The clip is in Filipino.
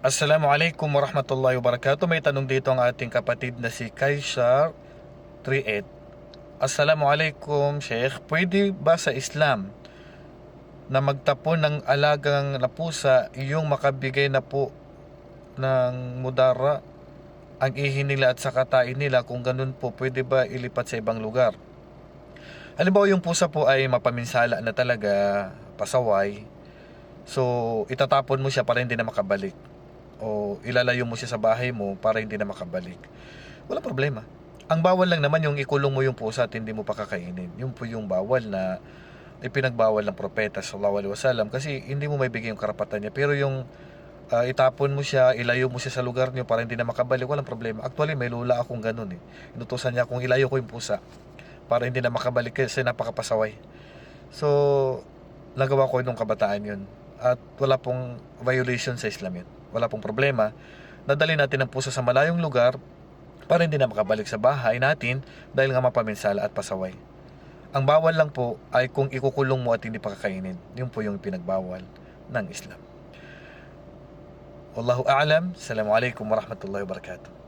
Assalamualaikum warahmatullahi wabarakatuh. May tanong dito ang ating kapatid na si Kaisar 38. Assalamualaikum, Sheikh. Pwede ba sa Islam na magtapon ng alagang na pusa yung makabigay na po ng mudara ang ihi nila at sa katain nila kung ganun po pwede ba ilipat sa ibang lugar halimbawa yung pusa po ay mapaminsala na talaga pasaway so itatapon mo siya para hindi na makabalik o ilalayo mo siya sa bahay mo para hindi na makabalik walang problema ang bawal lang naman yung ikulong mo yung pusa at hindi mo pa kakainin yun po yung bawal na ipinagbawal ng propeta sallallahu alaihi wasallam kasi hindi mo may bigay yung karapatan niya pero yung ah, itapon mo siya, ilayo mo siya sa lugar niyo para hindi na makabalik, walang problema. Actually, may lula akong ganun eh. Inutusan niya kung ilayo ko yung pusa para hindi na makabalik kasi napakapasaway. So, nagawa ko nung kabataan yun. At wala pong violation sa Islam yun. Wala pong problema. Nadali natin ang pusa sa malayong lugar para hindi na makabalik sa bahay natin dahil nga mapaminsala at pasaway. Ang bawal lang po ay kung ikukulong mo at hindi pa kakainin. Yun po yung pinagbawal ng Islam. Wallahu a'lam. Assalamualaikum warahmatullahi wabarakatuh.